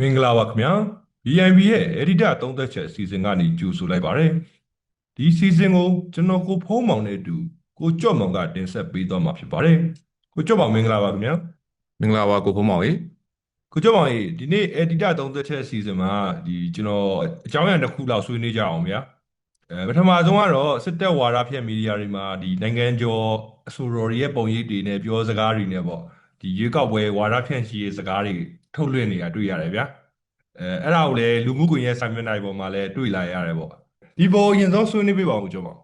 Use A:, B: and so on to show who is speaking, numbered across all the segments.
A: မင်္ဂလာပါခင်ဗျာ BNB ရဲ့ editor သုံးသက်ချက်အစီအစဉ်ကနေကြိုဆိုလိုက်ပါတယ်ဒီအစီအစဉ်ကိုကျွန်တော်ကိုဖုံးမောင်နဲ့အတူကိုကြော့မောင်ကတင်ဆက်ပေးသွားမှာဖြစ်ပါတယ်ကိုကြော့မောင်မင်္ဂလာပါခင်ဗျာ
B: မင်္ဂလာပါကိုဖုံးမောင်ရေ
A: ကိုကြော့မောင်ရေဒီနေ့ editor သုံးသက်ချက်အစီအစဉ်မှာဒီကျွန်တော်အကြောင်းအရာတစ်ခုလောက်ဆွေးနွေးကြအောင်ဗျာအဲပထမဆုံးကတော့စစ်တပ်ဝါဒဖြန့်မီဒီယာတွေမှာဒီနိုင်ငံကျော်အဆိုတော်တွေရဲ့ပုံရိပ်တွေနဲ့ပြောစကားတွေနဲ့ပေါ့ဒီရွေးကောက်ပွဲဝါဒဖြန့်ချီရေးစကားတွေ ထုတ်လွှင့်နေတာတွေ့ရတယ်ဗျာအဲအဲ့ဒါကိုလည်းလူမှုကွန်ရက်စာမျက်နှာတွေပေါ်မှာလည်းတွေ့လာရတယ်ပေါ့ဒီပေါ်အရင်ဆုံးဆွေးနွေးပေးပါဦးကျွန်တော်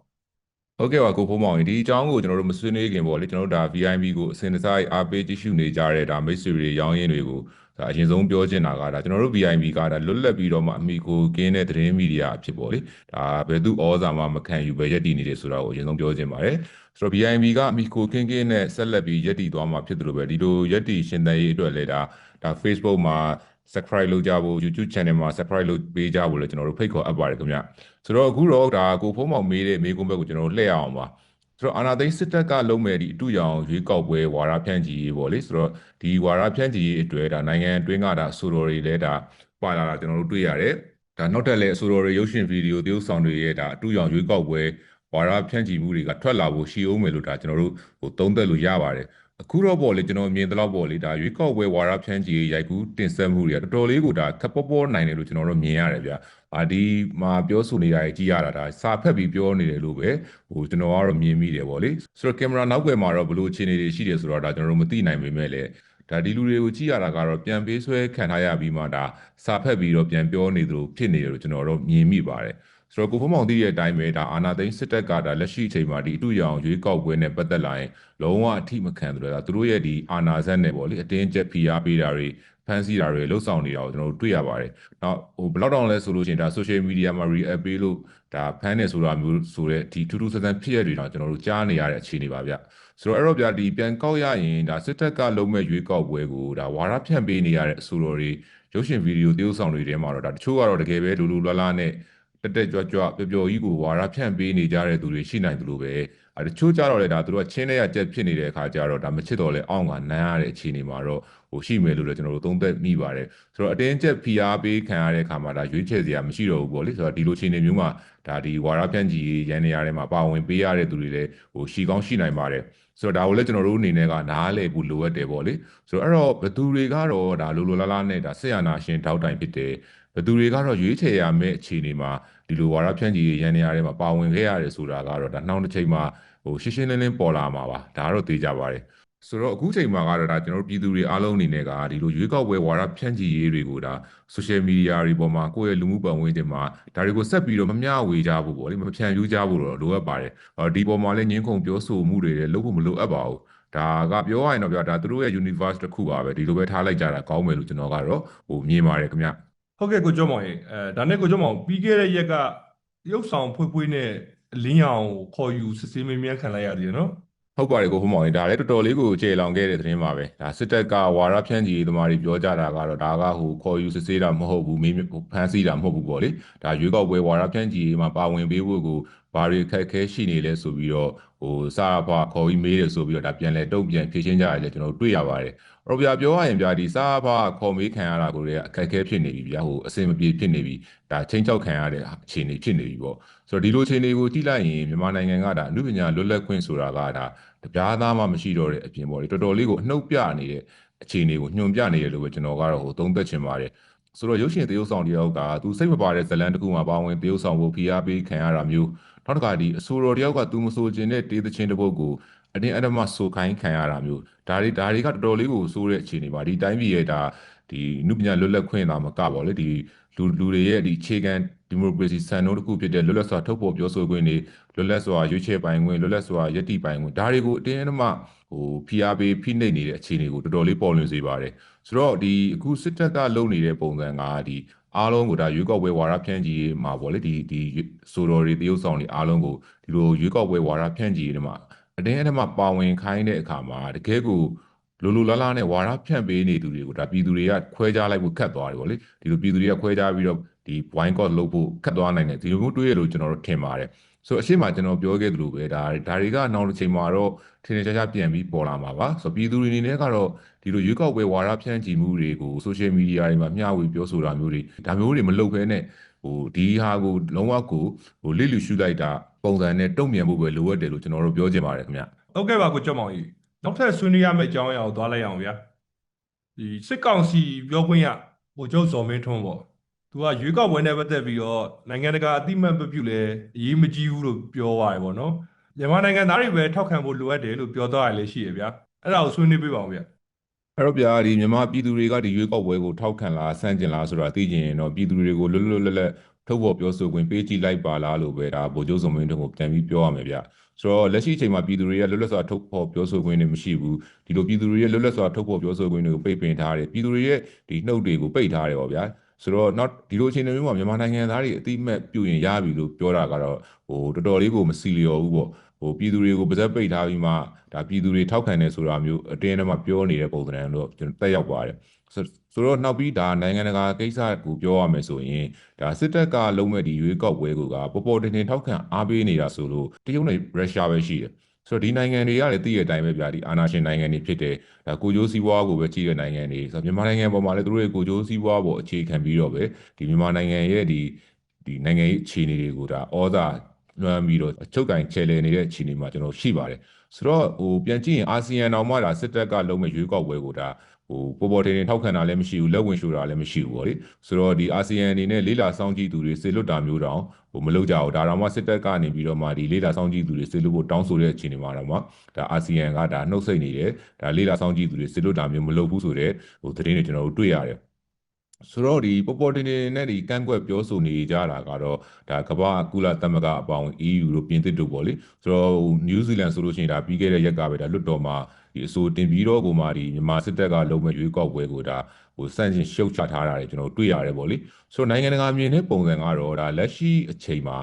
B: ဟုတ်ကဲ့ပါကိုဖုံးမောင်ရေဒီအကြောင်းကိုကျွန်တော်တို့မဆွေးနွေးခင်ပေါ့လေကျွန်တော်တို့ဒါ VIP ကိုအစဉ်တစိုက်အားပေးကြည့်ရှုနေကြတဲ့ဒါမိတ်ဆွေတွေရောင်းရင်းတွေကိုဒါအရင်ဆုံးပြောချင်တာကဒါကျွန်တော်တို့ VIP ကဒါလွတ်လပ်ပြီးတော့မှအမိကိုကင်းတဲ့သတင်းမီဒီယာအဖြစ်ပေါ့လေဒါဘယ်သူဩဇာမှမခံယူပဲယက်တည်နေတယ်ဆိုတာကိုအရင်ဆုံးပြောချင်ပါတယ်ဆိုတော့ VIP ကအမိကိုကင်းကင်းနဲ့ဆက်လက်ပြီးယက်တည်သွားမှာဖြစ်တယ်လို့ပဲဒီလိုယက်တည်ရှင်သန်ရေးအတွက်လည်းဒါ ဒါ Facebook မှာ subscribe လုပ်ကြဖို့ YouTube channel မှာ subscribe လုပ်ပေးကြဖို့လည်းကျွန်တော်တို့ဖိတ်ခေါ်အပ်ပါတယ်ခင်ဗျဆိုတော့အခုတော့ဒါကိုဖုံးမောင်မေးတဲ့မေးခွန်းဘက်ကိုကျွန်တော်တို့လှည့်ရအောင်ပါဆိုတော့အာနာသိန်းစစ်တပ်ကလုံးမဲ့ဒီအတူရောင်ရွေးကောက်ပွဲဝါရဖြန့်ချီရေးပေါ့လေဆိုတော့ဒီဝါရဖြန့်ချီရေးအတွက်ဒါနိုင်ငံအတွင်းကဒါဆိုတော်တွေလည်းဒါပါလာတာကျွန်တော်တို့တွေ့ရတယ်ဒါနောက်ထပ်လည်းအဆိုတော်တွေရုပ်ရှင်ဗီဒီယိုသရုပ်ဆောင်တွေရဲ့ဒါအတူရောင်ရွေးကောက်ပွဲဝါရဖြန့်ချီမှုတွေကထွက်လာဖို့ရှိအောင်မယ်လို့ဒါကျွန်တော်တို့ဟိုသုံးသပ်လို့ရပါတယ် အခုတော့ပေါ့လေကျွန်တော်မြင်သလောက်ပေါ့လေဒါရွေးကောက်ပွဲဝါရဖြန့်ချီရိုက်ကူးတင်ဆက်မှုတွေကတော်တော်လေးကိုဒါခက်ပေါ်ပေါ်နိုင်တယ်လို့ကျွန်တော်တို့မြင်ရတယ်ဗျာအာဒီမှာပြောဆိုနေတာကြီးကြည့်ရတာဒါစာဖက်ပြီးပြောနေတယ်လို့ပဲဟိုကျွန်တော်ကတော့မြင်မိတယ်ပေါ့လေဆိုတော့ကင်မရာနောက်ွယ်မှာတော့ဘလို့အခြေအနေတွေရှိတယ်ဆိုတော့ဒါကျွန်တော်တို့မသိနိုင်ပေမဲ့လည်းဒါဒီလူတွေကိုကြည့်ရတာကတော့ပြန်ပေးဆွဲခံထားရပြီးမှဒါစာဖက်ပြီးတော့ပြန်ပြောနေသလိုဖြစ်နေတယ်လို့ကျွန်တော်တို့မြင်မိပါတယ် ဆိုတော့ကိုဖုံးမောင်သိတဲ့အတိုင်းပဲဒါအာနာသိန်းစစ်တပ်ကဒါလက်ရှိအချိန်မှာဒီအတူရောင်ရွေးကောက်ပွဲနဲ့ပတ်သက်လာရင်လုံးဝအထိမခံတယ်ဒါသူတို့ရဲ့ဒီအာနာဇက်နဲ့ပေါ့လေအတင်းကျပ်ဖိအားပေးတာတွေဖန်ဆီးတာတွေလှုပ်ဆောင်နေတာကိုကျွန်တော်တို့တွေ့ရပါတယ်။နောက်ဟိုဘယ်လောက်တောင်လဲဆိုလို့ရှိရင်ဒါ social media မှာ react ပေးလို့ဒါဖန်နေဆိုတာမျိုးဆိုတဲ့ဒီထူးထူးဆန်းဆန်းဖြစ်ရတွေတော့ကျွန်တော်တို့ကြားနေရတဲ့အခြေအနေပါဗျ။ဆိုတော့အဲ့တော့ဗျာဒီပြန်ကောက်ရရင်ဒါစစ်တပ်ကလုံးမဲ့ရွေးကောက်ပွဲကိုဒါဝါရဖြန့်ပေးနေရတဲ့အဆိုတော်တွေရုပ်ရှင်ဗီဒီယိုသရုပ်ဆောင်တွေထဲမှာတော့ဒါတချို့ကတော့တကယ်ပဲလူလူလွားလွားနဲ့ တက်တက်ကြွကြွပျော်ပျော်ကြီးကိုဝါရဖြန့်ပေးနေကြတဲ့သူတွေရှိနိုင်တယ်လို့ပဲအဲတချို့ကြတော့လေဒါသူတို့ကချင်းတဲ့ရကြက်ဖြစ်နေတဲ့အခါကျတော့ဒါမချစ်တော့လေအောင့်ကနမ်းရတဲ့အခြေအနေမှာတော့ဟိုရှိမယ်လို့လည်းကျွန်တော်တို့သုံးသပ်မိပါတယ်ဆိုတော့အတင်းကျပ်ဖိအားပေးခံရတဲ့အခါမှာဒါရွေးချယ်စရာမရှိတော့ဘူးပေါ့လေဆိုတော့ဒီလိုအခြေအနေမျိုးမှာဒါဒီဝါရဖြန့်ကြီးရန်နေရာထဲမှာပါဝင်ပေးရတဲ့သူတွေလည်းဟိုရှီကောင်းရှိနိုင်ပါတယ်ဆိုတော့ဒါကိုလည်းကျွန်တော်တို့အနေနဲ့ကနားလည်ဖို့လိုအပ်တယ်ပေါ့လေဆိုတော့အဲ့တော့ဘသူတွေကတော့ဒါလိုလိုလားလားနဲ့ဒါဆက်ရနာရှင်ထောက်တိုင်ဖြစ်တယ်ဘသူတွေကတော့ရွေးချယ်ရမယ့်အခြေအနေမှာ ဒီလိုဝါရဖြန့်ကြီးရန်နေရာထဲမှာပါဝင်ခဲ့ရတယ်ဆိုတာကတော့ဒါနှောင်းတစ်ချိန်မှာဟိုရှင်းရှင်းလင်းလင်းပေါ်လာမှာပါဒါကတော့သိကြပါတယ်ဆိုတော့အခုချိန်မှာကတော့ဒါကျွန်တော်တို့ပြည်သူတွေအားလုံးအနေနဲ့ကဒီလိုရွေးကောက်ပွဲဝါဒဖြန့်ချီရေးတွေကိုဒါ social media တွေပေါ်မှာကိုယ့်ရဲ့လူမှုပတ်ဝန်းကျင်မှာဒါတွေကိုဆက်ပြီးတော့မမျှဝေကြဖို့ပေါ့လေမဖြန့်ဖြူးကြဖို့တော့လိုအပ်ပါတယ်ဒီပေါ်မှာလည်းငင်းခုန်ပြောဆိုမှုတွေလည်းလုပ်ဖို့မလိုအပ်ပါဘူးဒါကပြောရရင်တော့ဗျာဒါသူတို့ရဲ့ universe တစ်ခုပါပဲဒီလိုပဲထားလိုက်ကြတာကောင်းမယ်လို့ကျွန်တော်ကတော့ဟိုမြင်ပါတယ်ခင်ဗျ
A: ဟုတ်ကဲ့ကိုကျော်မောင်ရေအဲဒါနဲ့ကိုကျော်မောင်ပြီးခဲ့တဲ့ရက်ကရုပ်ဆောင်ဖွေးဖွေးနဲ့လင်းရောင်ခေါ်ယူစစ်ဆေးမေးမြန်းခံလိုက်ရသေးတယ်နော်
B: ဟုတ်ပါတယ်ကိုဖုံးမောင်လေးဒါလည်းတော်တော်လေးကိုကျေလောင်ခဲ့တဲ့သတင်းပါပဲဒါစစ်တပ်ကဝါရဖြန့်ကြီးသမားတွေပြောကြတာကတော့ဒါကဟိုခေါ်ယူစစ်ဆေးတာမဟုတ်ဘူးမေးဖမ်းဆီးတာမဟုတ်ဘူးပေါ့လေဒါရွေးကောက်ပွဲဝါရဖြန့်ကြီးမှာပါဝင်ပေးဖို့ကိုဘာတွေခက်ခဲရှိနေလဲဆိုပြီးတော့ဟိုစာဖာခေါ်ပြီးမေးတယ်ဆိုပြီးတော့ဒါပြန်လဲတုံ့ပြန်ဖြေရှင်းကြရတယ်ကျွန်တော်တို့တွေ့ရပါတယ်။ အော်ဗျာပြောရရင်ဗျာဒီစာဖာခေါ်မေးခံရတာကိုလည်းအခက်ခဲဖြစ်နေပြီဗျာဟိုအစင်မပြေဖြစ်နေပြီဒါချင်းချောက်ခံရတဲ့အခြေအနေဖြစ်နေပြီပေါ့။ဆိုတော့ဒီလိုအခြေအနေကိုကြည့်လိုက်ရင်မြန်မာနိုင်ငံကဒါအမှုပညာလွတ်လပ်ခွင့်ဆိုတာကဒါတပြားသားမှမရှိတော့တဲ့အပြင်ပေါ့လေတော်တော်လေးကိုအနှုတ်ပြနေတဲ့အခြေအနေကိုညွန်ပြနေတယ်လို့ပဲကျွန်တော်ကတော့ဟိုသုံးသက်ချင်ပါတယ်။ဆိုတော့ရုပ်ရှင်သရုပ်ဆောင်တယောက်ကသူစိတ်မပါတဲ့ဇလန်တစ်ခုမှာပါဝင်သရုပ်ဆောင်ဖို့ဖိအားပေးခံရတာမျိုးနောက်တစ်ခါဒီအဆိုတော်တယောက်ကသူမဆိုခြင်းတဲ့တေးသချင်းတစ်ပုဒ်ကို အတင်းအဓမ္မဆိုခိုင်းခံရတာမျိုးဒါတွေဒါတွေကတော်တော်လေးကိုစိုးတဲ့အခြေအနေပါဒီတိုင်းပြည်ရဲ့ဒါဒီနုပညာလွတ်လပ်ခွင့်သာမကပါလေဒီလူလူတွေရဲ့ဒီအခြေခံဒီမိုကရေစီစံနှုန်းတစ်ခုဖြစ်တဲ့လွတ်လပ်စွာထုတ်ဖော်ပြောဆိုခွင့်တွေလွတ်လပ်စွာရွေးချယ်ပိုင်ခွင့်လွတ်လပ်စွာယက်တိပိုင်ခွင့်ဒါတွေကိုအတင်းအဓမ္မဟိုဖိအားပေးဖိနှိပ်နေတဲ့အခြေအနေကိုတော်တော်လေးပေါ်လွင်စေပါတယ်ဆိုတော့ဒီအခုစစ်တပ်ကလုပ်နေတဲ့ပုံစံကဒီအားလုံးကိုဒါရွေးကောက်ပွဲဝါဒဖြန့်ချီမှာပေါ့လေဒီဒီဆိုတော်တွေတရုပ်ဆောင်တွေအားလုံးကိုဒီလိုရွေးကောက်ပွဲဝါဒဖြန့်ချီတွေမှာ အတင်းအဓမ္မပါဝင်ခိုင်းတဲ့အခါမှာတကယ်ကိုလိုလိုလားလားနဲ့ဝါဒဖြန့်ပေးနေသူတွေကိုဒါပြည်သူတွေကခွဲခြားလိုက်ဖို့ခက်သွားတယ်ပေါ့လေဒီလိုပြည်သူတွေကခွဲခြားပြီးတော့ဒီ boycott လုပ်ဖို့ခက်သွားနိုင်တယ်ဒီလိုမျိုးတွေးရလို့ကျွန်တော်တို့ထင်ပါတယ်ဆိုအရှိမကျွန်တော်ပြောခဲ့သလိုပဲဒါဒါတွေကနောက်တစ်ချိန်မှာတော့ထင်ထင်ရှားရှားပြန်ပြီးပေါ်လာမှာပါဆိုပြည်သူတွေအနေနဲ့ကတော့ဒီလိုရွေးကောက်ပွဲဝါဒဖြန့်ချီမှုတွေကို social media တွေမှာမျှဝေပြောဆိုတာမျိုးတွေဒါမျိုးတွေမလုပ်ဘဲနဲ့ ဟိုဒီဟာကိုလုံးဝကိုဟိုလစ်လူရှုလိုက်တာပုံစံနဲ့တုံ့ပြန်ဖို့ပဲလိုအပ်တယ်လို့ကျွန်တော်တို့ပြောချင်ပါတယ်ခင်ဗျ
A: ဟုတ်ကဲ့ပါကိုကျော်မောင်ကြီးနောက်ထပ်ဆွေးနွေးရမယ့်အကြောင်းအရာကိုသွားလိုက်အောင်ဗျာဒီစစ်ကောင်စီပြောခွင့်ရဗိုလ်ချုပ်ဇော်မင်းထွန်းပေါ့သူကရွေးကောက်ပွဲနဲ့ပတ်သက်ပြီးတော့နိုင်ငံတကာအသိမှတ်မပြုလဲအရေးမကြီးဘူးလို့ပြောသွားတယ်ပေါ့နော်မြန်မာနိုင်ငံသားတွေပဲထောက်ခံဖို့လိုအပ်တယ်လို့ပြောသွားတယ်လည်းရှိရဗျာအဲ့ဒါကိုဆွေးနွေးပေးပါဦးဗျာ
B: အဲ့တော့ဗျာဒီမြန်မာပြည်သူတွေကဒီရွေးကောက်ပွဲကိုထောက်ခံလားဆန့်ကျင်လားဆိုတာသိချင်ရင်တော့ပြည်သူတွေကိုလွတ်လွတ်လပ်လပ်ထုတ်ဖော်ပြောဆိုခွင့်ပေးကြည့်လိုက်ပါလားလို့ပဲဒါဗိုလ်ချုပ်စုံမင်းတို့ကိုပြန်ပြီးပြောရမယ်ဗျဆိုတော့လက်ရှိအချိန်မှာပြည်သူတွေကလွတ်လပ်စွာထုတ်ဖော်ပြောဆိုခွင့်တွေမရှိဘူးဒီလိုပြည်သူတွေရဲ့လွတ်လပ်စွာထုတ်ဖော်ပြောဆိုခွင့်တွေကိုပိတ်ပင်ထားတယ်ပြည်သူတွေရဲ့ဒီနှုတ်တွေကိုပိတ်ထားတယ်ပေါ့ဗျာဆိုတော့ not ဒီလိုအချိန်မျိုးမှာမြန်မာနိုင်ငံသားတွေအတိအမဲ့ပြုရင်ရပြီလို့ပြောတာကတော့ဟိုတော်တော်လေးကိုမစီလျော်ဘူးပေါ့ဟို ပြည်သူတွေကိုပါဇက်ပိတ်ထားပြီးမှဒါပြည်သူတွေထောက်ခံတယ်ဆိုတာမျိုးအတင်းအဓမ္မပြောနေတဲ့ပုံစံတော့ကျွန်တော်တက်ရောက်ပါတယ်ဆိုဆိုတော့နောက်ပြီးဒါနိုင်ငံတကာကိစ္စကိုပြောရမယ်ဆိုရင်ဒါစစ်တပ်ကလုံးမဲ့ဒီရွေးကောက်ပွဲကိုကပေါ်ပေါ်တင်တင်ထောက်ခံအားပေးနေတာဆိုလို့တရုတ်နဲ့ရုရှားပဲရှိတယ်ဆိုတော့ဒီနိုင်ငံတွေကလည်းသိတဲ့အတိုင်းပဲဗျာဒီအာဏာရှင်နိုင်ငံတွေဖြစ်တယ်ဒါကိုကျိုးစည်းဝါးကိုပဲကြီးတဲ့နိုင်ငံတွေဆိုတော့မြန်မာနိုင်ငံပေါ်မှာလည်းသူတို့ရဲ့ကိုကျိုးစည်းဝါးပေါ်အခြေခံပြီးတော့ပဲဒီမြန်မာနိုင်ငံရဲ့ဒီဒီနိုင်ငံရေးအခြေအနေတွေကိုဒါဩဇာ လွှမ်းပြီးတော့အချုပ်ကင်ချဲလဲနေတဲ့အခြေအနေမှာကျွန်တော်ရှိပါတယ်ဆိုတော့ဟိုပြန်ကြည့်ရင်အာဆီယံတော်မှဒါစစ်တပ်ကလုံးမဲ့ရွေးကောက်ပွဲကိုဒါဟိုပေါ်ပေါ်တင်တင်ထောက်ခံတာလည်းမရှိဘူးလက်ဝင်ရှိုတာလည်းမရှိဘူးဗောလေဆိုတော့ဒီအာဆီယံအနေနဲ့လေးလာစောင့်ကြည့်သူတွေစေလွတ်တာမျိုးတောင်ဟိုမလုပ်ကြဘူးဒါတော့မှစစ်တပ်ကနေပြီးတော့မှဒီလေးလာစောင့်ကြည့်သူတွေစေလွတ်ဖို့တောင်းဆိုတဲ့အခြေအနေမှာတော့မှဒါအာဆီယံကဒါနှုတ်ဆက်နေတယ်ဒါလေးလာစောင့်ကြည့်သူတွေစေလွတ်တာမျိုးမလုပ်ဘူးဆိုတော့ဟိုသတင်းတွေကျွန်တော်တို့တွေ့ရတယ် ဆိုတော့ဒီပေါ်ပေါ်တင်တင်နဲ့ဒီကန့်ကွက်ပြောဆိုနေကြတာကတော့ဒါကမ္ဘာကုလသမဂ္ဂအပေါင်း EU တို့ပြင်သစ်တို့ပေါ့လေဆိုတော့ဟိုနယူးဇီလန်ဆိုလို့ရှိရင်ဒါပြီးခဲ့တဲ့ရက်ကပဲဒါလွတ်တော်မှာဒီအဆိုတင်ပြီးတော့ကိုမှဒီမြန်မာစစ်တပ်ကလုံးမဲ့ရွေးကောက်ပွဲကိုဒါ ဟိုစန့်ကျင်ရှုတ်ချထားတာတွေကျွန်တော်တွေ့ရတယ်ပေါ့လေဆိုတော့နိုင်ငံတကာမြင်တဲ့ပုံစံကတော့ဒါလက်ရှိအချိန်မှာ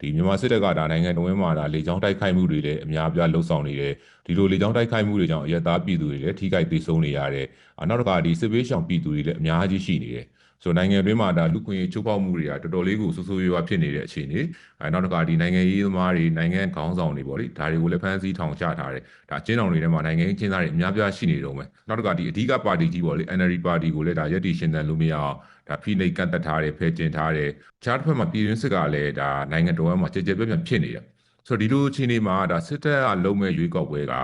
B: ဒီမြန်မာစစ်တပ်ကဒါနိုင်ငံတော်ဝင်မှာဒါလေကြောင်းတိုက်ခိုက်မှုတွေလည်းအများပြားလှုပ်ဆောင်နေတယ်ဒီလိုလေကြောင်းတိုက်ခိုက်မှုတွေကြောင့်အရက်သားပြည်သူတွေလည်းထိခိုက်ဒေဆုံးနေရတယ်အနောက်တစ်ခါဒီစစ်ဘေးရှောင်ပြည်သူတွေလည်းအများကြီးရှိနေတယ် ဆိုတော့နိုင်ငံတွင်းမှာဒါလူခွင့်ရေးချိုးဖောက်မှုတွေကတော်တော်လေးကိုဆိုးဆိုးရွားရွားဖြစ်နေတဲ့အခြေအနေအဲနောက်တစ်ခါဒီနိုင်ငံရေးသမားတွေနိုင်ငံခေါင်းဆောင်တွေပေါ့လေဒါတွေကိုလည်းဖမ်းဆီးထောင်ချထားတယ်ဒါကျင်းတော်တွေထဲမှာနိုင်ငံရေးကျင်းသားတွေအများပြားရှိနေတော့မယ်နောက်တစ်ခါဒီအဓိကပါတီကြီးပေါ့လေ NLD ပါတီကိုလည်းဒါရက်တီရှင်တန်လို့မရအောင်ဒါဖိနှိပ်ကန့်သက်ထားတယ်ဖယ်ကျင်ထားတယ်ခြားတစ်ဖက်မှာပြည်တွင်းစစ်ကလည်းဒါနိုင်ငံတော်မှာကြည်ကြဲပြန့်ပြန့်ဖြစ်နေတယ်ဆိုတော့ဒီလိုအခြေအနေမှာဒါစစ်တပ်ကလုံးမဲ့ရွေးကောက်ပွဲက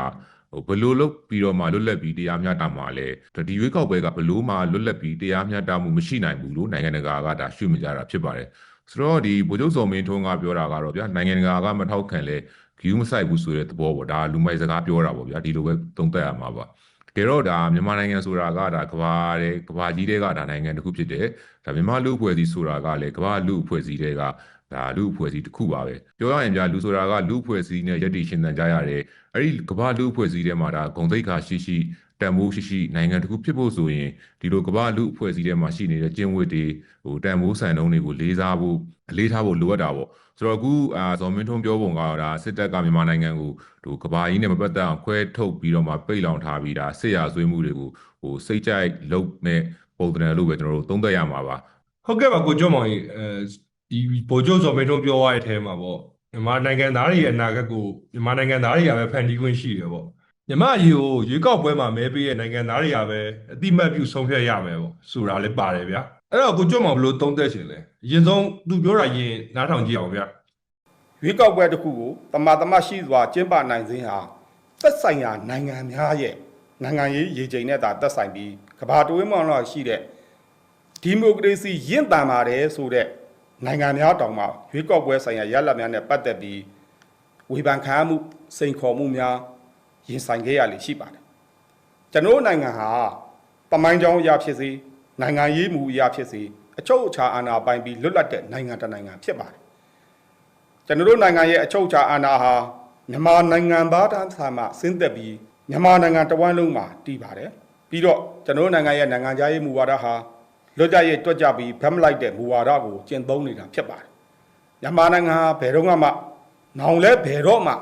B: ဟိုဘလို့လုတ်ပြီးတော့မှလွတ်လပ်ပြီးတရားမျှတမှာလဲဒီရွေးကောက်ပွဲကဘလို့မှလွတ်လပ်ပြီးတရားမျှတမှုမရှိနိုင်ဘူးလို့နိုင်ငံတကာကဒါရှုမြင်ကြတာဖြစ်ပါတယ်ဆိုတော့ဒီဗိုလ်ချုပ်စော်မင်းထွန်းကပြောတာကတော့ဗျာနိုင်ငံတကာကမထောက်ခံလဲဂယူးမဆိုင်ဘူးဆိုတဲ့သဘောပေါ့ဒါလူမိုက်စကားပြောတာပေါ့ဗျာဒီလိုပဲသုံးသပ်ရမှာပါတကယ်တော့ဒါမြန်မာနိုင်ငံဆိုတာကဒါကဘာတဲ့ကဘာကြီးတွေကဒါနိုင်ငံတစ်ခုဖြစ်တယ်ဒါမြန်မာလူအဖွဲ့အစည်းဆိုတာကလည်းကဘာလူအဖွဲ့အစည်းတွေက ဒါလူအဖွဲ့အစည်းတစ်ခုပါပဲပြောရရင်ဗျာလူဆိုတာကလူအဖွဲ့အစည်းနဲ့ယက်တီရှင်သန်ကြရတယ်အဲ့ဒီကဘာလူအဖွဲ့အစည်းထဲမှာဒါဂုံသိက္ခာရှိရှိတန်ဖိုးရှိရှိနိုင်ငံတစ်ခုဖြစ်ဖို့ဆိုရင်ဒီလိုကမ္ဘာလူအဖွဲ့အစည်းထဲမှာရှိနေတဲ့ကျင့်ဝတ်တွေဟိုတန်ဖိုးဆန်တုံးတွေကိုလေးစားဖို့အလေးထားဖို့လိုအပ်တာပေါ့ဆိုတော့အခုအာဇော်မင်းထွန်းပြောပုံကတော့ဒါစစ်တပ်ကမြန်မာနိုင်ငံကိုဟိုကဘာကြီးနဲ့မပတ်သက်အောင်ခွဲထုတ်ပြီးတော့မှပိတ်လောင်ထားပြီးဒါစစ်ရာဇဝေးမှုတွေကိုဟိုစိတ်ကြိုက်လုပ်မဲ့ပုံသဏ္ဍာန်လို့ပဲကျွန်တော်တို့သုံးသပ်ရမှာပါ
A: ဟုတ်ကဲ့ပါကိုကျော်မောင်ကြီးအဲ ဒီဗိုလ်ချုပ်ဇော်မင်းထွန်းပြောသွားတဲ့အထဲမှာပေါ့မြန်မာနိုင်ငံသားတွေရဲ့အနာဂတ်ကိုမြန်မာနိုင်ငံသားတွေကပဲဖန်တီးခွင့်ရှိတယ်ပေါ့မြန်မာအရေးကိုရွေးကောက်ပွဲမှာမဲပေးတဲ့နိုင်ငံသားတွေကပဲအတိမတ်ပြုဆုံးဖြတ်ရမယ်ပေါ့ဆိုတာလည်းပါတယ်ဗျာအဲ့တော့ကိုကျော်မောင်ဘယ်လိုသုံးသပ်ရှင်လဲအရင်ဆုံးသူပြောတာရင်နားထောင်ကြည့်အောင်ဗျာ
C: ရွေးကောက်ပွဲတစ်ခုကိုတမာတမရှိစွာကျင်းပနိုင်ခြင်းဟာသက်ဆိုင်ရာနိုင်ငံများရဲ့နိုင်ငံရေးရည်ချိန်နဲ့သာသက်ဆိုင်ပြီးကမ္ဘာတွင်းမှာတော့ရှိတဲ့ဒီမိုကရေစီရင့်တန်ပါတယ်ဆိုတဲ့ နိုင်ငံများတောင်မှရွေးကောက်ပွဲဆိုင်ရာရလဒ်များနဲ့ပတ်သက်ပြီးဝေဖန်ခံရမှုစိန်ခေါ်မှုများရင်ဆိုင်ခဲ့ရလေရှိပါတယ်ကျွန်တော်တို့နိုင်ငံဟာတမိုင်းကြောင်းအရာဖြစ်စေနိုင်ငံရေးမူအရာဖြစ်စေအချုပ်အခြာအာဏာပိုင်ပြီးလွတ်လပ်တဲ့နိုင်ငံတစ်နိုင်ငံဖြစ်ပါတယ်ကျွန်တော်တို့နိုင်ငံရဲ့အချုပ်အခြာအာဏာဟာမြန်မာနိုင်ငံသားတန်းဆာမှဆင်းသက်ပြီးမြန်မာနိုင်ငံတဝန်းလုံးမှာတည်ပါတယ်ပြီးတော့ကျွန်တော်တို့နိုင်ငံရဲ့နိုင်ငံခြားရေးမူဝါဒဟာ လွတ်လပ်ရေးတွက်ကြပြီးဗတ်မလိုက်တဲ့မူဝါဒကိုကျင့်သုံးနေတာဖြစ်ပါတယ်မြန်မာနိုင်ငံဟာဘယ်တော့မှနောင်လဲဘယ်တော့မှ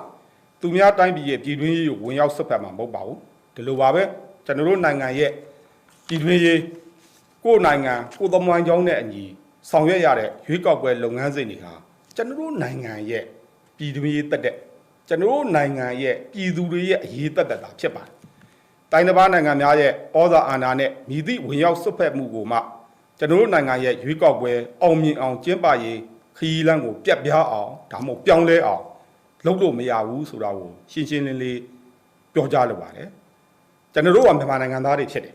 C: သူများတိုင်းပြည်ရဲ့ပြည်တွင်းရေးကိုဝင်ရောက်ဆွတ်ဖက်မှာမဟုတ်ပါဘူးဒီလိုပါပဲကျွန်တော်တို့နိုင်ငံရဲ့ပြည်တွင်းရေးကိုယ်နိုင်ငံကိုယ်သမိုင်းကြောင်းနဲ့အညီဆောင်ရွက်ရတဲ့ရွေးကောက်ပွဲလုပ်ငန်းစဉ်တွေဟာကျွန်တော်တို့နိုင်ငံရဲ့ပြည်သူရေးတက်တဲ့ကျွန်တော်တို့နိုင်ငံရဲ့ပြည်သူတွေရဲ့အရေးတက်တက်တာဖြစ်ပါတယ်တိုင်းတစ်ပါးနိုင်ငံများရဲ့ဩဇာအာဏာနဲ့မြည်သည့်ဝင်ရောက်စွတ်ဖက်မှုကိုမှ ကျွန်တော်တို့နိုင်ငံရဲ့ရွေးကောက်ပွဲအောင်မြင်အောင်ကျင်းပရေးခရီးလမ်းကို ပြတ်ပြားအောင်ဒါမှမဟုတ်ပြောင်းလဲအောင်လုပ်လို့မရဘူးဆိုတာကိုရှင်းရှင်းလင်းလင်းပြောကြားလိုပါတယ်ကျွန်တော်တို့ကမြန်မာနိုင်ငံသားတွေဖြစ်တယ်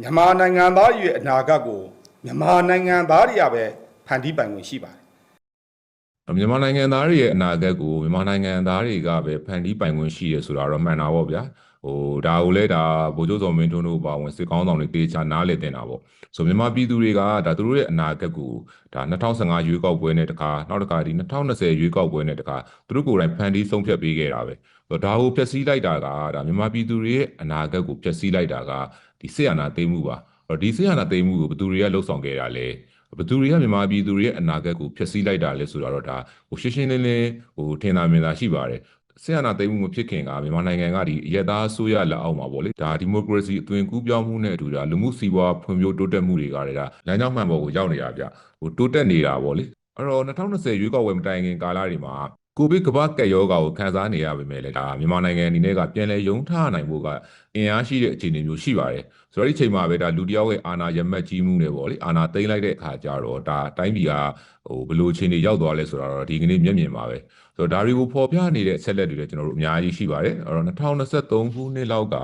C: မြန်မာနိုင်ငံသားရဲ့အနာဂတ်ကိုမြန်မာနိုင်ငံသားတွေကပဲဖန်တီးပိုင်ခွင့်ရှိပါတယ်
B: မြန်မာနိုင်ငံသားတွေရဲ့အနာဂတ်ကိုမြန်မာနိုင်ငံသားတွေကပဲဖန်တီးပိုင်ခွင့်ရှိတယ်ဆိုတာတော့မှန်တာပေါ့ဗျာ ဟိုဒါကိုလည်းဒါဗိုလ်ချုပ်စော်မင်းထွန်းတို့ပါဝင်စစ်ကောင်းဆောင်တွေတေချာနားလည်တင်တာပေါ့ဆိုမြန်မာပြည်သူတွေကဒါသူတို့ရဲ့အနာဂတ်ကိုဒါ2015ရွေးကောက်ပွဲနဲ့တခါနောက်တစ်ခါဒီ2020ရွေးကောက်ပွဲနဲ့တခါသူတို့ကိုယ်တိုင်ဖန်တီးဆုံးဖြတ်ပေးခဲ့တာပဲဆိုတော့ဒါကိုဖျက်ဆီးလိုက်တာကဒါမြန်မာပြည်သူတွေရဲ့အနာဂတ်ကိုဖျက်ဆီးလိုက်တာကဒီဆေးရနာသိမ်းမှုပါအဲ့တော့ဒီဆေးရနာသိမ်းမှုကိုဘယ်သူတွေကလှုပ်ဆောင်ခဲ့တာလဲဘသူတွေကမြန်မာပြည်သူတွေရဲ့အနာဂတ်ကိုဖျက်ဆီးလိုက်တာလဲဆိုတော့ဒါဟိုရှင်းရှင်းလင်းလင်းဟိုထင်သာမြင်သာရှိပါတယ် ဆရာနာသိမ်းမှုမဖြစ်ခင်ကမြန်မာနိုင်ငံကဒီအရသာအစိုးရလက်အောက်မှာပေါ့လေဒါဒီမိုကရေစီအသွင်ကူးပြောင်းမှုနဲ့အတူဒါလူမှုစီးပွားဖွံ့ဖြိုးတိုးတက်မှုတွေကလည်းဒါလမ်းကြောင်းမှန်ပေါ်ကိုရောက်နေတာဗျဟိုတိုးတက်နေတာပေါ့လေအဲ့တော့2020ရွေးကောက်ပွဲမတိုင်ခင်ကာလတွေမှာကိုဗစ်ကမ္ဘာကပ်ရောဂါကိုခန်းစားနေရပါမယ်လေဒါမြန်မာနိုင်ငံအနေနဲ့ကပြန်လဲယုံထားနိုင်ဖို့ကအင်အားရှိတဲ့အခြေအနေမျိုးရှိပါတယ်ဆိုတော့ဒီချိန်မှာပဲဒါလူတစ်ယောက်ရဲ့အာဏာရမက်ကြီးမှုနဲ့ပေါ့လေအာဏာသိမ်းလိုက်တဲ့အခါကျတော့ဒါတိုင်းပြည်ကဟိုဘယ်လိုအခြေအနေရောက်သွားလဲဆိုတော့ဒီကနေ့မျက်မြင်ပါပဲဆိုတော့ဒါတွေကိုပေါ်ပြနေတဲ့အချက်လက်တွေလည်းကျွန်တော်တို့အများကြီးရှိပါတယ်အဲ့တော့2023ခုနှစ်လောက်က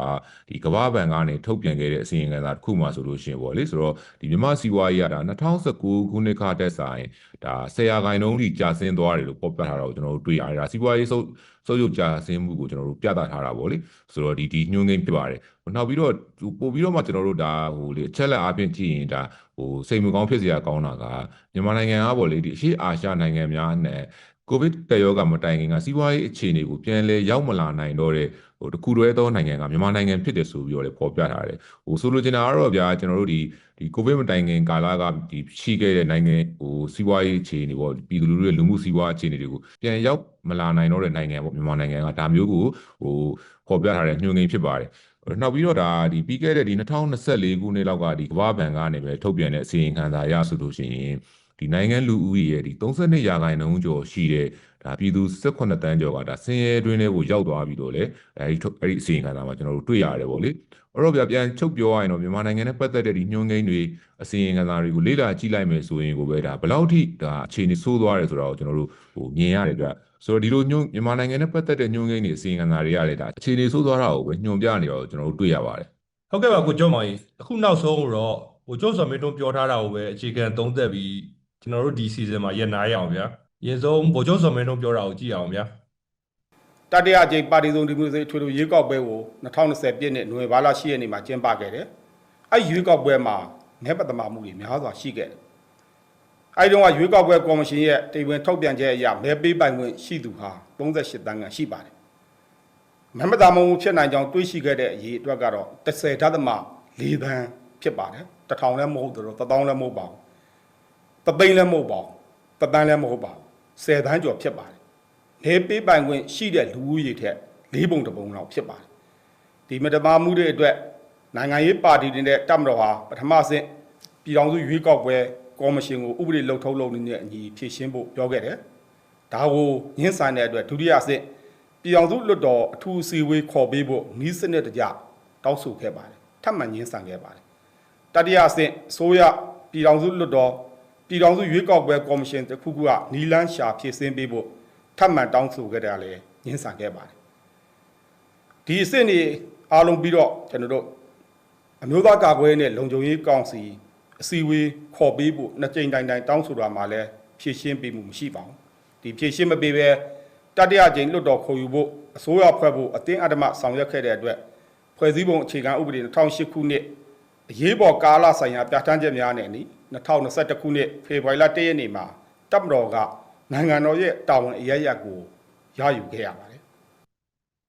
B: ဒီကမ္ဘာ့ဘဏ်ကနေထုတ်ပြန်ခဲ့တဲ့အစီရင်ခံစာတစ်ခုမှဆိုလို့ရှိရင်ပေါ့လေဆိုတော့ဒီမြန်မာစီးပွားရေးကဒါ2019ခုနှစ်ကတက်ဆိုင်ဒါ10ရာခိုင်နှုန်းထိကျဆင်းသွားတယ်လို့ပေါ်ပြထားတာကိုကျွန်တော်တို့တွေ့ရတယ်ဒါစီးပွားရေးစုပ် စုပ်ယုပ်ကျဆင်းမှုကိုကျွန်တော်တို့ပြသထားတာပေါ့လေဆိုတော့ဒီဒီညွှန်းကိန်းဖြစ်ပါတယ်နောက်ပြီးတော့ပို့ပြီးတော့မှကျွန်တော်တို့ဒါဟိုလေအချက်လက်အပြင်ကြည့်ရင်ဒါဟိုစိတ်မကောင်းဖြစ်စရာကောင်းတာကမြန်မာနိုင်ငံကပေါ့လေဒီအရှေ့အာရှနိုင်ငံများနဲ့ကိုဗစ်တရောဂါမတိုင်ခင်ကစီးပွားရေးအခြေအနေကိုပြန်လဲရောက်မလာနိုင်တော့တဲ့ ဟိုတခုတည်းသောနိုင်ငံကမြန်မာနိုင်ငံဖြစ်တယ်ဆိုပြီးတော့လည်းပေါ်ပြထားတယ်ဟိုဆိုလိုချင်တာကတော့ဗျာကျွန်တော်တို့ဒီဒီကိုဗစ်မတိုင်ခင်ကာလကဒီရှိခဲ့တဲ့နိုင်ငံဟိုစီးပွားရေးအခြေအနေပေါ့ပြည်သူလူထုရဲ့လူမှုစီးပွားအခြေအနေတွေကိုပြန်ရောက်မလာနိုင်တော့တဲ့နိုင်ငံပေါ့မြန်မာနိုင်ငံကဒါမျိုးကိုဟိုပေါ်ပြထားတဲ့ညွှန်ကိန်းဖြစ်ပါတယ်နောက်ပြီးတော့ဒါဒီပြီးခဲ့တဲ့ဒီ2024ခုနှစ်လောက်ကဒီကမ္ဘာ့ဘဏ်ကနေပဲထုတ်ပြန်တဲ့အစီရင်ခံစာအရဆိုလို့ရှိရင် ဒီနိုင်ငံလူဦးရေရဲ့ဒီ32ရာခိုင်နှုန်းကျော်ရှိတဲ့ဒါပြည်သူ18တန်းကျော်ကဒါဆင်းရဲတွင်းတွေကိုရောက်သွားပြီးတော့လေအဲဒီထုတ်အဲဒီအစီရင်ခံစာမှာကျွန်တော်တို့တွေ့ရတယ်ပေါ့လေအဲ့တော့ဗျာပြန်ချုပ်ပြောရရင်တော့မြန်မာနိုင်ငံနဲ့ပတ်သက်တဲ့ဒီညွှန်ကိန်းတွေအစီရင်ခံစာတွေကိုလေ့လာကြည့်လိုက်မယ်ဆိုရင်ကိုပဲဒါဘယ်လောက်ထိဒါအခြေအနေဆိုးသွားတယ်ဆိုတော့ကျွန်တော်တို့ဟိုမြင်ရတယ်ဗျဆိုတော့ဒီလိုညွှန်မြန်မာနိုင်ငံနဲ့ပတ်သက်တဲ့ညွှန်ကိန်းတွေအစီရင်ခံစာတွေကလည်းဒါအခြေအနေဆိုးသွားတာကိုပဲညွှန်ပြနေတော့ကျွန်တော်တို့တွေ့ရပါတယ်
A: ဟုတ်ကဲ့ပါကိုကျော်မောင်ကြီးအခုနောက်ဆုံးတော့ဟိုကျော်စော်မင်းတွန်းပြောထားတာကိုပဲအခြေခံသုံးသပ်ပြီး ကျွန်တော်တို့ဒီ season မှာရက်နာရအောင်ဗျာအရင်ဆုံးဗိုလ်ချုပ်စော်မင်းတွန်းပြောတာကိုကြည့်အောင်ဗျာ
C: တတိယအကြိမ်ပါတီစုံဒီမိုကရေစီထွေထွေရွေးကောက်ပွဲကို2020ပြည့်နှစ်နိုဝင်ဘာလ10ရက်နေ့မှာကျင်းပခဲ့တယ်။အဲ့ရွေးကောက်ပွဲမှာမဲပတမာမှုတွေများစွာရှိခဲ့တယ်။အဲ့ဒီတော့ကရွေးကောက်ပွဲကော်မရှင်ရဲ့တိမ်ဝင်ထုတ်ပြန်ချက်အရမဲပေးပိုင်ခွင့်ရှိသူဟာ38တန်းကရှိပါတယ်။မဲမတမာမှုဖြစ်နိုင်ကြောင်းတွေးရှိခဲ့တဲ့အရေးအတွက်ကတော့30ဓာတ်သမ4တန်းဖြစ်ပါတယ်။တစ်ထောင်လည်းမဟုတ်တော့1000လည်းမဟုတ်ပါဘူး။ တသိန်းလည်းမဟုတ်ပါဘူး။တသန်းလည်းမဟုတ်ပါဘူး။10တန်းကျော်ဖြစ်ပါတယ်။နေပေးပိုင်ခွင့်ရှိတဲ့လူဦးရေထက်လေးပုံတစ်ပုံလောက်ဖြစ်ပါတယ်ဒီမတမာမှုတွေအတွက်နိုင်ငံရေးပါတီတွေနဲ့တပ်မတော်ဟာပထမဆင့်ပြည်ထောင်စုရွေးကောက်ပွဲကော်မရှင်ကိုဥပဒေလုံထုံးလုပ်နေတဲ့အညီဖြည့်ရှင်းဖို့ပြောခဲ့တယ်ဒါကိုညှင်းဆန်တဲ့အတွက်ဒုတိယဆင့်ပြည်ထောင်စုလွတ်တော်အထူးအစည်းအဝေးခေါ်ပေးဖို့ဤစနစ်တကျတောင်းဆိုခဲ့ပါတယ်ထပ်မံညှင်းဆန်ခဲ့ပါတယ်တတိယဆင့်ဆိုရပြည်ထောင်စုလွတ်တော် ပြည်ထောင်စုရွေးကောက်ပွဲကော်မရှင်တစ်ခုခုကနီလန်းရှာဖြည့်ဆင်းပေးဖို့ထပ်မံတောင်းဆိုခဲ့တာလည်းညှင်းဆန်ခဲ့ပါတယ်ဒီအစ်စ်နေအားလုံးပြီးတော့ကျွန်တော်တို့အမျိုးသားကာကွယ်ရေးနဲ့လုံခြုံရေးကောင်စီအစည်းအဝေးခေါ်ပေးဖို့နှစ်ကြိမ်တိုင်တိုင်တောင်းဆိုတာမှလည်းဖြည့်ရှင်းပေးမှုမရှိပါဘူးဒီဖြည့်ရှင်းမပေးဘဲတတိယကြိမ်လွတ်တော်ခေါ်ယူဖို့အစိုးရဖွဲ့ဖို့အတင်းအဓမ္မဆောင်ရွက်ခဲ့တဲ့အတွက်ဖွဲ့စည်းပုံအခြေခံဥပဒေ2008ခုနှစ် အရေးပေါ်ကာလဆိုင်ရာပြဋ္ဌာန်းချက်များနဲ့နီ2021ခုနှစ်ဖေဖော်ဝါရီလ1ရက်နေ့မှာတပ်မတော်ကနိုင်ငံတော်ရဲ့တာဝန်အရရက်ကိုရယူခဲ့ရပါတယ်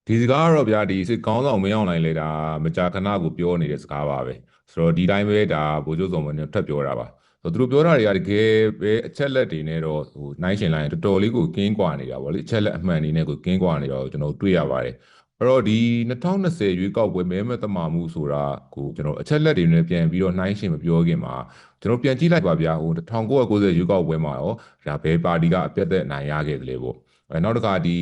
B: ဒီစကားကတော့ဗျာဒီစစ်ကောင်းဆောင်မင်းအောင်နိုင်လေဒါမကြာခဏကိုပြောနေတဲ့စကားပါပဲဆိုတော့ဒီတိုင်းပဲဒါဗိုလ်ချုပ်စော်မင်းနဲ့ထပ်ပြောတာပါဆိုတော့သူတို့ပြောတာတွေကတကယ်ပဲအချက်လက်တွေနဲ့တော့ဟိုနိုင်ရှင်လိုင်းတော်တော်လေးကိုကင်းကွာနေတာဗောလေအချက်လက်အမှန်တွေနဲ့ကိုကင်းကွာနေတော့ကျွန်တော်တွေ့ရပါတယ် အဲ့တော့ဒီ2020ရွေးကောက်ပွဲမဲမဲတမာမှုဆိုတာကိုကျွန်တော်အချက်လက်တွေနဲ့ပြန်ပြီးတော့နှိုင်းရှင်မပြောခင်မှာကျွန်တော်ပြန်ကြည့်လိုက်ပါဗျာဟို1990ရွေးကောက်ပွဲမှာရောဒါဘယ်ပါတီကအပြတ်သက်အနိုင်ရခဲ့တယ်လေပေါ့အဲနောက်တစ်ခါဒီ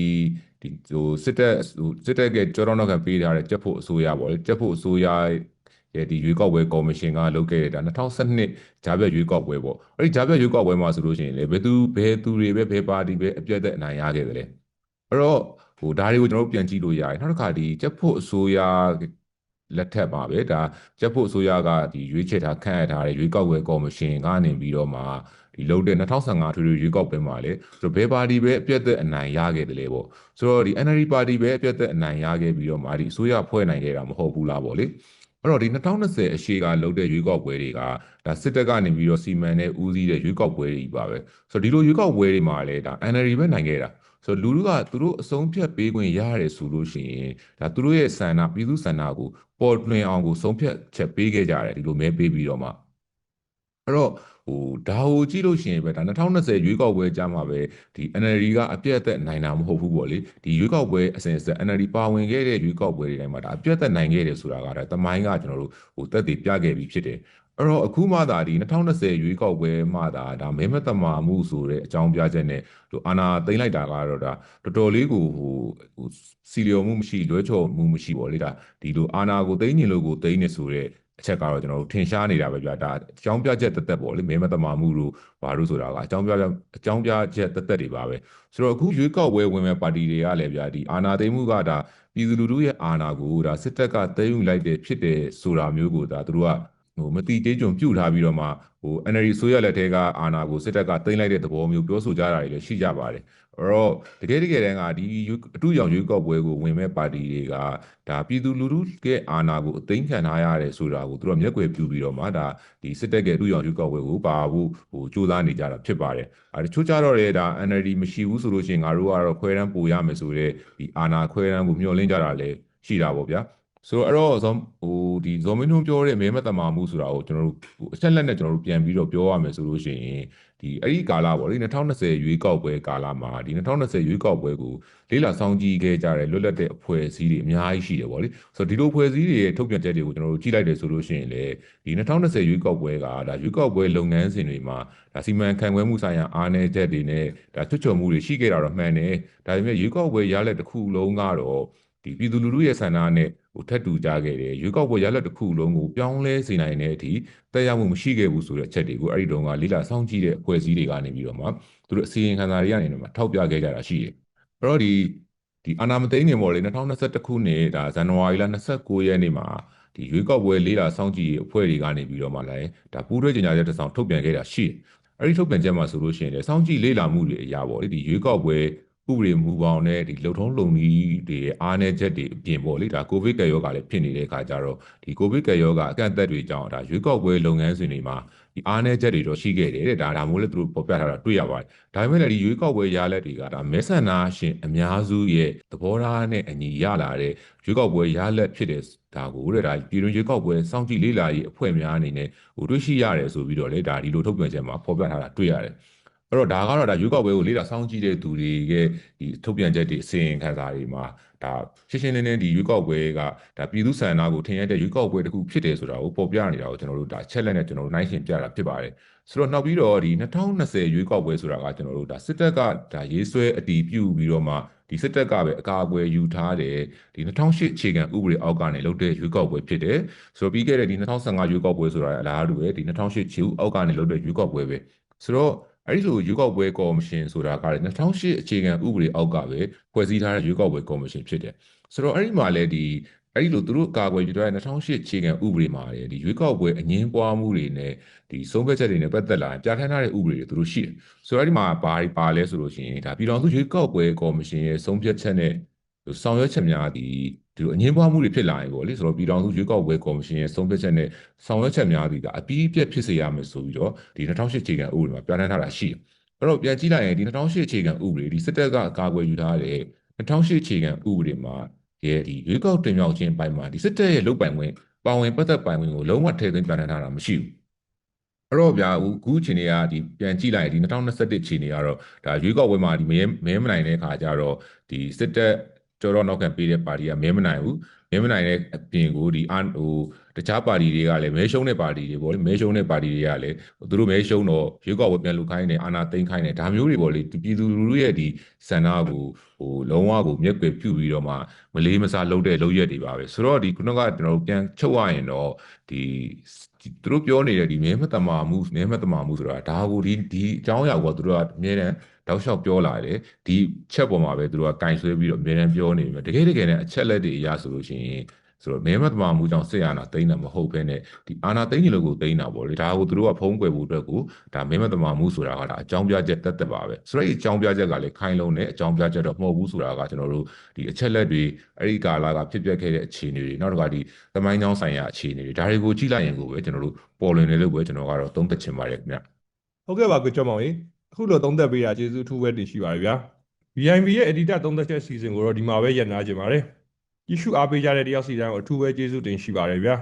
B: ဒီဟိုစစ်တပ်ဟိုစစ်တပ်ကကြောတော့နောက်ကပေးထားတဲ့ကြက်ဖို့အစိုးရပေါ့လေကြက်ဖို့အစိုးရရဲ့ဒီရွေးကောက်ပွဲကော်မရှင်ကလုပ်ခဲ့တာ2012ဂျာပြတ်ရွေးကောက်ပွဲပေါ့အဲ့ဒီဂျာပြတ်ရွေးကောက်ပွဲမှာဆိုလို့ရှိရင်လေဘယ်သူဘယ်သူတွေပဲဘယ်ပါတီပဲအပြတ်သက်အနိုင်ရခဲ့တယ်လေအဲ့တော့ ဟိုဒါတွေကိုကျွန်တော်တို့ပြန်ကြည့်လို့ရတယ်နောက်တစ်ခါဒီကြက်ဖို့အစိုးရလက်ထက်ပါပဲဒါကြက်ဖို့အစိုးရကဒီရွေးချယ်ထားခန့်အပ်ထားတဲ့ရွေးကောက်ပွဲကော်မရှင်ကနေပြီးတော့မှဒီလုံးတဲ့2015ထွေထွေရွေးကောက်ပွဲမှာလေဆိုတော့ဘယ်ပါတီပဲအပြတ်သက်အနိုင်ရခဲ့တယ်လေပေါ့ဆိုတော့ဒီ NLD ပါတီပဲအပြတ်သက်အနိုင်ရခဲ့ပြီးတော့မှဒီအစိုးရဖွဲ့နိုင်ခဲ့တာမဟုတ်ဘူးလားပေါ့လေအဲ့တော့ဒီ2020အရှိကလုပ်တဲ့ရွေးကောက်ပွဲတွေကဒါစစ်တပ်ကနေပြီးတော့စီမံတဲ့ဦးစီးတဲ့ရွေးကောက်ပွဲတွေပါပဲဆိုတော့ဒီလိုရွေးကောက်ပွဲတွေမှာလည်းဒါ NLD ပဲနိုင်ခဲ့တာ ဆိုတော့လူလူကသူတို့အဆုံးဖြတ်ပေးခွင့်ရတယ်ဆိုလို့ရှိရင်ဒါသူတို့ရဲ့ဆန္ဒပြည်သူဆန္ဒကိုပေါ်လွင်အောင်ကိုဆုံးဖြတ်ချက်ပေးခဲ့ကြတယ်ဒီလိုမဲပေးပြီးတော့မှအဲ့တော့ဟိုဒါကိုကြည့်လို့ရှိရင်ပဲဒါ2020ရွေးကောက်ပွဲကြာမှာပဲဒီ NLD ကအပြတ်အသက်နိုင်တာမဟုတ်ဘူးပေါ့လေဒီရွေးကောက်ပွဲအစဉ်အဆက် NLD ပါဝင်ခဲ့တဲ့ရွေးကောက်ပွဲတွေတိုင်းမှာဒါအပြတ်အသက်နိုင်ခဲ့တယ်ဆိုတာကဒါတမိုင်းကကျွန်တော်တို့ဟိုတက်တည်ပြခဲ့ပြီးဖြစ်တယ် အဲ့တော့အခုမှသာဒီ2020ရွေးကောက်ပွဲမှသာဒါမဲမတမာမှုဆိုတဲ့အကြောင်းပြချက်နဲ့ဟိုအာနာသိမ့်လိုက်တာကတော့ဒါတော်တော်လေးကိုဟိုဟိုစီလျော်မှုမရှိလွဲချော်မှုမရှိပေါ့လေဒါဒီလိုအာနာကိုသိမ့်နေလို့ကိုသိမ့်နေဆိုတဲ့အချက်ကတော့ကျွန်တော်တို့ထင်ရှားနေတာပဲဗျာဒါအကြောင်းပြချက်တက်တက်ပေါ့လေမဲမတမာမှုတို့ဘာလို့ဆိုတာကအကြောင်းပြချက်အကြောင်းပြချက်တက်တက်တွေပါပဲဆိုတော့အခုရွေးကောက်ပွဲဝင်မဲ့ပါတီတွေကလည်းဗျာဒီအာနာသိမ့်မှုကဒါပြည်သူလူထုရဲ့အာဏာကိုဒါစစ်တပ်ကသိမ်းယူလိုက်တဲ့ဖြစ်တယ်ဆိုတာမျိုးကိုဒါသူတို့က ဟိုမတိတေးကြုံပြုတ်ထားပြီးတော့မှဟို NLD ဆိုရလက်ထဲကအာဏာကိုစစ်တပ်ကသိမ်းလိုက်တဲ့သဘောမျိုးပြောဆိုကြတာတွေလည်းရှိကြပါတယ်အဲ့တော့တကယ်တကယ်တမ်းကဒီအတူရောင်ရွေးကောက်ပွဲကိုဝင်မဲ့ပါတီတွေကဒါပြည်သူလူထုရဲ့အာဏာကိုအသိမ်းခံထားရတယ်ဆိုတာကိုသူတို့မျက်ကွယ်ပြုပြီးတော့မှဒါဒီစစ်တပ်ရဲ့အတူရောင်ရွေးကောက်ပွဲကိုပါဖို့ဟိုကြိုးစားနေကြတာဖြစ်ပါတယ်အဲတချို့ကြတော့လေဒါ NLD မရှိဘူးဆိုလို့ရှိရင်ငါတို့ကတော့ခွဲတန်းပိုရမယ်ဆိုတဲ့ဒီအာဏာခွဲတန်းကိုမျှော်လင့်ကြတာလည်းရှိတာပေါ့ဗျာ ဆိုတော့အဲ့တော့ဇော်ဟိုဒီဇော်မင်းထွန်းပြောတဲ့မဲမတမာမှုဆိုတာကိုကျွန်တော်တို့အချက်လက်နဲ့ကျွန်တော်တို့ပြန်ပြီးတော့ပြောရမယ်ဆိုလို့ရှိရင်ဒီအဲ့ဒီကာလပေါ့လေ2020ရွေးကောက်ပွဲကာလမှာဒီ2020ရွေးကောက်ပွဲကိုလေးလာစောင့်ကြည့်ခဲ့ကြတဲ့လွတ်လပ်တဲ့အဖွဲ့အစည်းတွေအများကြီးရှိတယ်ပေါ့လေဆိုတော့ဒီလိုအဖွဲ့အစည်းတွေရဲ့ထုတ်ပြန်ချက်တွေကိုကျွန်တော်တို့ကြည့်လိုက်တယ်ဆိုလို့ရှိရင်လေဒီ2020ရွေးကောက်ပွဲကဒါရွေးကောက်ပွဲလုပ်ငန်းစဉ်တွေမှာဒါစီမံခန့်ခွဲမှုဆိုင်ရာအားနည်းချက်တွေနဲ့ဒါချွတ်ချော်မှုတွေရှိခဲ့တာတော့မှန်တယ်ဒါပေမဲ့ရွေးကောက်ပွဲရလက်တစ်ခုလုံးကတော့ ဒီပြည်သူလူထုရဲ့ဆန္ဒနဲ့ဟိုထက်တူကြခဲ့တယ်ရွေးကောက်ပွဲရလဒ်တစ်ခုလုံးကိုပြောင်းလဲစေနိုင်တဲ့အထိတက်ရောက်မှုမရှိခဲ့ဘူးဆိုတဲ့အချက်တွေကိုအဲ့ဒီတုန်းကလေးလာစောင့်ကြည့်တဲ့အဖွဲ့အစည်းတွေကနေပြီးတော့မှသူတို့အစီရင်ခံစာတွေကနေတော့မှထောက်ပြခဲ့ကြတာရှိတယ်အဲ့တော့ဒီဒီအာနာမသိန်းနေပေါ်လေ2021ခုနှစ်ဒါဇန်နဝါရီလ29ရက်နေ့မှာဒီရွေးကောက်ပွဲလေးလာစောင့်ကြည့်အဖွဲ့တွေကနေပြီးတော့မှလည်းဒါပူးတွဲကြေညာချက်တစ်စောင်ထုတ်ပြန်ခဲ့တာရှိတယ်အဲ့ဒီထုတ်ပြန်ချက်မှာဆိုလို့ရှိရင်လေစောင့်ကြည့်လေးလာမှုတွေအရာပေါ့လေဒီရွေးကောက်ပွဲ ဥပဒေမူပေါင်းနဲ့ဒီလုံထုံးလုံနည်းတွေအားနည်းချက်တွေအပြင်ပေါ့လေဒါကိုဗစ်ကရောဂါလည်းဖြစ်နေတဲ့အခါကျတော့ဒီကိုဗစ်ကရောဂါအကန့်အသတ်တွေကြောင့်ဒါရွေးကောက်ပွဲလုပ်ငန်းစဉ်တွေမှာဒီအားနည်းချက်တွေတော့ရှိခဲ့တယ်တဲ့ဒါဒါမျိုးလည်းသူတို့ပေါ်ပြထားတာတွေ့ရပါတယ်ဒါပေမဲ့လည်းဒီရွေးကောက်ပွဲရလက်တွေကဒါမဲဆန္ဒရှင်အများစုရဲ့သဘောထားနဲ့အညီရလာတဲ့ရွေးကောက်ပွဲရလက်ဖြစ်တဲ့ဒါကိုတဲ့ဒါပြည်တွင်းရွေးကောက်ပွဲစောင့်ကြည့်လေ့လာရေးအဖွဲ့များအနေနဲ့ဟိုတွေ့ရှိရတယ်ဆိုပြီးတော့လေဒါဒီလိုထုတ်ပြန်ချက်မှာဖော်ပြထားတာတွေ့ရတယ် အဲ့တော့ဒါကတော့ဒါရွေးကောက်ပွဲကိုလေ့လာစောင့်ကြည့်တဲ့သူတွေရဲ့ဒီထုတ်ပြန်ချက်တွေအစီရင်ခံစာတွေမှာဒါရှင်းရှင်းလင်းလင်းဒီရွေးကောက်ပွဲကဒါပြည်သူ့ဆန္ဒကိုထင်ရတဲ့ရွေးကောက်ပွဲတစ်ခုဖြစ်တယ်ဆိုတာကိုပေါ်ပြနေတာကိုကျွန်တော်တို့ဒါချက်လက်နဲ့ကျွန်တော်တို့နိုင်ရှင်ပြတာဖြစ်ပါတယ်ဆိုတော့နောက်ပြီးတော့ဒီ2020ရွေးကောက်ပွဲဆိုတာကကျွန်တော်တို့ဒါစစ်တပ်ကဒါရေးဆွဲအတီးပြုပြီးတော့မှဒီစစ်တပ်ကပဲအကာအကွယ်ယူထားတယ်ဒီ2008အခြေခံဥပဒေအောက်ကနေလုပ်တဲ့ရွေးကောက်ပွဲဖြစ်တယ်ဆိုတော့ပြီးခဲ့တဲ့ဒီ2015ရွေးကောက်ပွဲဆိုတာအလားတူပဲဒီ2008ခြေဥအောက်ကနေလုပ်တဲ့ရွေးကောက်ပွဲပဲဆိုတော့ အဲ့ဒီလိုရွေးကောက်ပွဲကော်မရှင်ဆိုတာကလည်း2008အခြေခံဥပဒေအောက်ကပဲဖွဲ့စည်းထားတဲ့ရွေးကောက်ပွဲကော်မရှင်ဖြစ်တယ်ဆိုတော့အဲ့ဒီမှာလည်းဒီအဲ့ဒီလိုသူတို့ကာကွယ်ယူထားတဲ့2008အခြေခံဥပဒေမှာလည်းဒီရွေးကောက်ပွဲအငင်းပွားမှုတွေနဲ့ဒီဆုံးဖြတ်ချက်တွေနဲ့ပတ်သက်လာရင်ပြဋ္ဌာန်းထားတဲ့ဥပဒေတွေသူတို့ရှိတယ်ဆိုတော့အဲ့ဒီမှာဘာပါလဲဆိုလို့ရှိရင်ဒါပြည်တော်စုရွေးကောက်ပွဲကော်မရှင်ရဲ့ဆုံးဖြတ်ချက်နဲ့ဆောင်ရွက်ချက်များဒီ ဒီလိုအငင်းပွားမှုတွေဖြစ်လာရင်ပေါ့လေဆိုတော့ပြည်တော်စုရွေးကောက်ပွဲကော်မရှင်ရဲ့ဆုံးဖြတ်ချက်နဲ့ဆောင်ရွက်ချက်များဒီကအပြီးအပြတ်ဖြစ်စေရမယ်ဆိုပြီးတော့ဒီ2008အခြေခံဥပဒေမှာပြဋ္ဌာန်းထားတာရှိတယ်အဲ့တော့ပြန်ကြည့်လိုက်ရင်ဒီ2008အခြေခံဥပဒေဒီစစ်တပ်ကအကာအကွယ်ယူထားတဲ့2008အခြေခံဥပဒေမှာရဲ့ဒီရွေးကောက်တင်မြှောက်ခြင်းပိုင်းမှာဒီစစ်တပ်ရဲ့လုပ်ပိုင်ခွင့်ပါဝင်ပတ်သက်ပိုင်ခွင့်ကိုလုံးဝထည့်သွင်းပြဋ္ဌာန်းထားတာမရှိဘူးအဲ့တော့ဗျာအခုအချိန်တွေကဒီပြန်ကြည့်လိုက်ဒီ2021အချိန်တွေကတော့ဒါရွေးကောက်ပွဲမှာဒီမဲမဲမနိုင်တဲ့အခါကျတော့ဒီစစ်တပ် ကျော်တော့နောက်ခံပေးတဲ့ပါတီကမဲမနိုင်ဘူးမဲမနိုင်တဲ့အပြင်ကိုဒီအာဟိုတခြားပါတီတွေကလည်းမဲရှုံးတဲ့ပါတီတွေပေါ့လေမဲရှုံးတဲ့ပါတီတွေကလည်းသူတို့မဲရှုံးတော့ရွေးကောက်ပွဲပြန်လူခိုင်းတယ်အာဏာသိမ်းခိုင်းတယ်ဒါမျိုးတွေပေါ့လေဒီပြည်သူလူထုရဲ့ဒီစန္ဒကိုဟိုလုံးဝကိုမျက်ကွယ်ပြုပြီးတော့မှမလေးမစားလုပ်တဲ့လုပ်ရက်တွေပါပဲဆိုတော့ဒီခုနကကျွန်တော်တို့ပြန်ချုပ်ရရင်တော့ဒီဒီသူတို့ပြောနေတဲ့ဒီမဲမတမာမှုမဲမတမာမှုဆိုတာဒါကိုဒီဒီအကြောင်းအရာကိုသူတို့ကအမြဲတမ်း တောက်လျှောက်ပြောလာတယ်ဒီချက်ပေါ်မှာပဲသူတို့ကကင်ဆွဲပြီးတော့အမြဲတမ်းပြောနေတယ်တကယ်တကယ်နဲ့အချက်လက်တွေအရဆိုလို့ရှိရင်ဆိုတော့မဲမတမာမှုကြောင့်စစ်အာဏာသိမ်းတာမဟုတ်ဘဲနဲ့ဒီအာဏာသိမ်းနေလို့ကိုသိမ်းတာပေါ့လေဒါကိုသူတို့ကဖုံးကွယ်ဖို့အတွက်ကိုဒါမဲမတမာမှုဆိုတာကဒါအကြောင်းပြချက်တက်တက်ပါပဲဆိုတော့ဒီအကြောင်းပြချက်ကလည်းခိုင်လုံးနဲ့အကြောင်းပြချက်တော့မဟုတ်ဘူးဆိုတာကကျွန်တော်တို့ဒီအချက်လက်တွေအဲ့ဒီကာလကဖြစ်ပျက်ခဲ့တဲ့အခြေအနေတွေနောက်တစ်ခါဒီသမိုင်းကြောင်းဆိုင်ရာအခြေအနေတွေဒါတွေကိုကြည့်လိုက်ရင်ကိုပဲကျွန်တော်တို့ပေါ်လွင်တယ်လို့ပဲကျွန်တော်ကတော့သုံးသပ်ချင်ပါတယ်ခင်ဗျ
A: ဟုတ်ကဲ့ပါကိုကျော်မောင်ကြီး အခုလိုသုံးသက်ပေးတာကျေးဇူးအထူးပဲတင်ရှိပါတယ်ဗျာ VIB ရဲ့ editor သုံးသက်ချက် season ကိုတော့ဒီမှာပဲရပ်နားကြပါတယ်ကြည့်ရှုအားပေးကြတဲ့တယောက်စီတိုင်းကိုအထူးပဲကျေးဇူးတင်ရှိပါတယ်ဗျာ